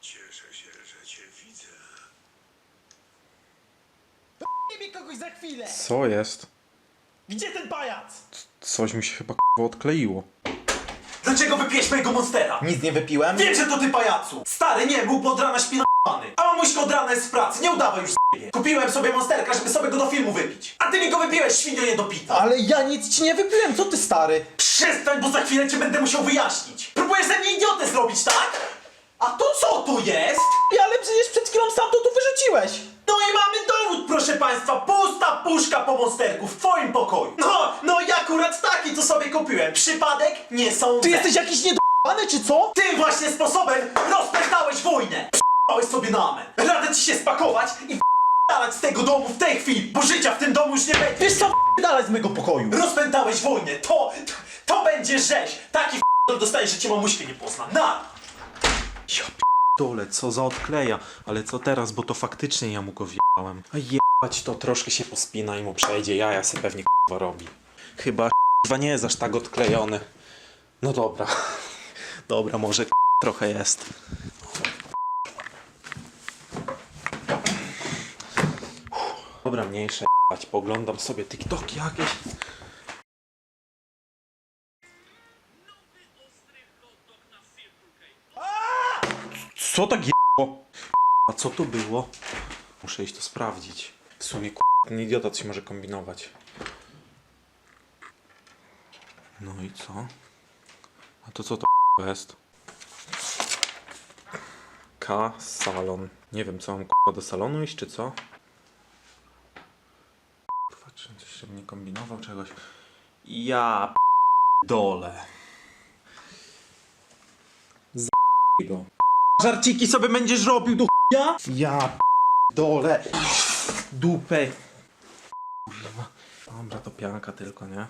Cieszę się, że cię widzę. Nie mi kogoś za chwilę! Co jest? Gdzie ten pajac? Coś mi się chyba k***a odkleiło. Dlaczego wypiłeś mojego monstera? Nic nie wypiłem. Wiem, że to ty pajacu! Stary, nie, był od rana śpinowany. A mamuśka od rana jest w pracy, nie udawaj już s***ie. Kupiłem sobie monsterka, żeby sobie go do filmu wypić. A ty mi go wypiłeś, świnio niedopita. Ale ja nic ci nie wypiłem, co ty stary? Przestań, bo za chwilę cię będę musiał wyjaśnić. Próbujesz ze mnie idiotę zrobić, tak? A to co tu jest? Ja, ale przecież przed chwilą sam to tu wyrzuciłeś! No i mamy dowód, proszę państwa, pusta puszka po monsterku w twoim pokoju. No, no i akurat taki to sobie kupiłem. Przypadek? Nie sądzę. Ty jesteś jakiś niedobany, czy co? Tym właśnie sposobem rozpętałeś wojnę! P***ałeś sobie na amen! Radzę ci się spakować i p***alać z tego domu w tej chwili, bo życia w tym domu już nie będzie! Wiesz co, dalej z mego pokoju! Rozpętałeś wojnę, to, to, to będzie rzeź! Taki f***ol dostajesz, że cię mamuśkę nie pozna. Na! Ja dole, co za odkleja. Ale co teraz, bo to faktycznie ja mu go wjebałem. A jebać to, troszkę się pospina i mu przejdzie. Jaja se pewnie k***a robi. Chyba k***a nie jest aż tak odklejony. No dobra. Dobra, może k***a trochę jest. Dobra, mniejsze jebać. Poglądam sobie TikToki jakieś. Co tak jebło? A co to było? Muszę iść to sprawdzić. W sumie k***, ten idiota coś może kombinować. No i co? A to co to k***a jest? K salon. Nie wiem co mam k***a do salonu iść czy co? Kurwa, czy coś żeby nie kombinował czegoś? Ja dole. Z go. Żarciki sobie będziesz robił do chuja? Ja dole. Dupę. Kurwa. Dobra, to pianka tylko, nie?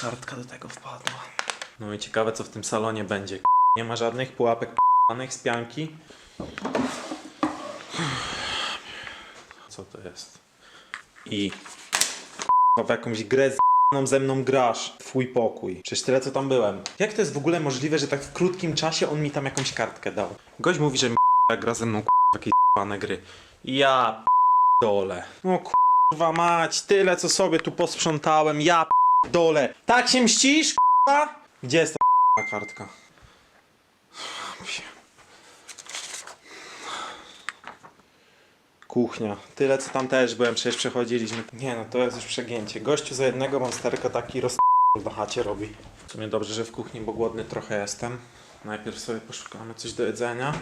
Kartka do tego wpadła. No i ciekawe co w tym salonie będzie. Nie ma żadnych pułapek p***anych z pianki. Co to jest? I w jakąś grę z ze mną grasz. Twój pokój. Przecież tyle co tam byłem. Jak to jest w ogóle możliwe, że tak w krótkim czasie on mi tam jakąś kartkę dał? Gość mówi, że mi gra ze mną w jakieś gry. Ja dole. No kurwa mać, tyle co sobie tu posprzątałem. Ja dole. Tak się mścisz? K***a? Gdzie jest ta k***a kartka? Kuchnia. Tyle co tam też byłem, przecież przechodziliśmy. Nie no, to jest już przegięcie. Gościu za jednego monsterka taki roz... na chacie robi. W sumie dobrze, że w kuchni, bo głodny trochę jestem. Najpierw sobie poszukamy coś do jedzenia.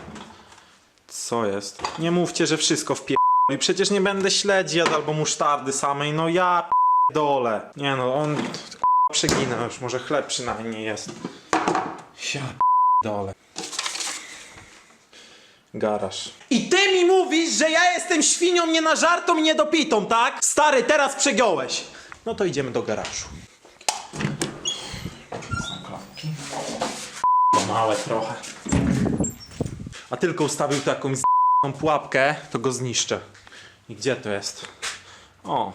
Co jest? Nie mówcie, że wszystko w i Przecież nie będę śledzi jadł albo musztardy samej. No ja dole. Nie no, on k***a, przegina już. Może chleb przynajmniej jest. Ja dole. Garaż. I ty mi mówisz, że ja jestem świnią nie na żartą i niedopitą, tak? Stary, teraz przegiąłeś. No to idziemy do garażu. Są klapki. Małe trochę. A tylko ustawił tu jakąś z***ą pułapkę, to go zniszczę. I gdzie to jest? O.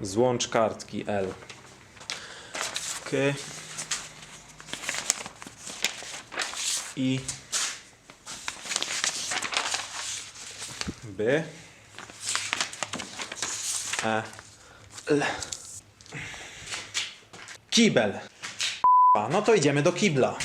Złącz kartki L. Okej. I B E L Kibel. No to idziemy do kibla.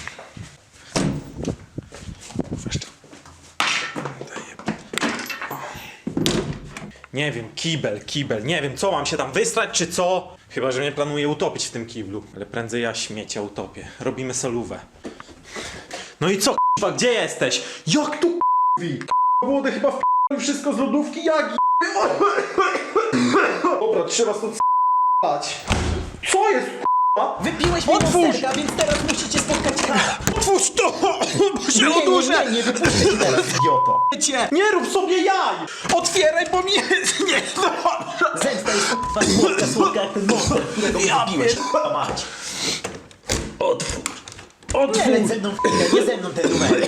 Nie wiem, kibel, kibel. Nie wiem, co mam się tam wystrać, czy co? Chyba, że mnie planuje utopić w tym kiblu. Ale prędzej ja śmiecia utopię. Robimy solówę. No i co, k***a, gdzie jesteś? Jak tu k***wi? Młody chyba w wszystko z lodówki, jak Dobra, trzeba stąd s***ać. Co jest k***a? Wypiłeś mi Otwórz! monsterka, więc teraz musicie spotkać kara! Otwórz to! Bo się Nie, nie, nie, nie wypuszczę teraz, idioto! Cię. Nie rób sobie jaj! Otwieraj, bo mi nie dobrze! Zemsta jest k***a słodka, słodka jak ten monster, którego Ja wypiłeś, pier- k***a mać! Nie leć ze mną nie ze mną ten numer!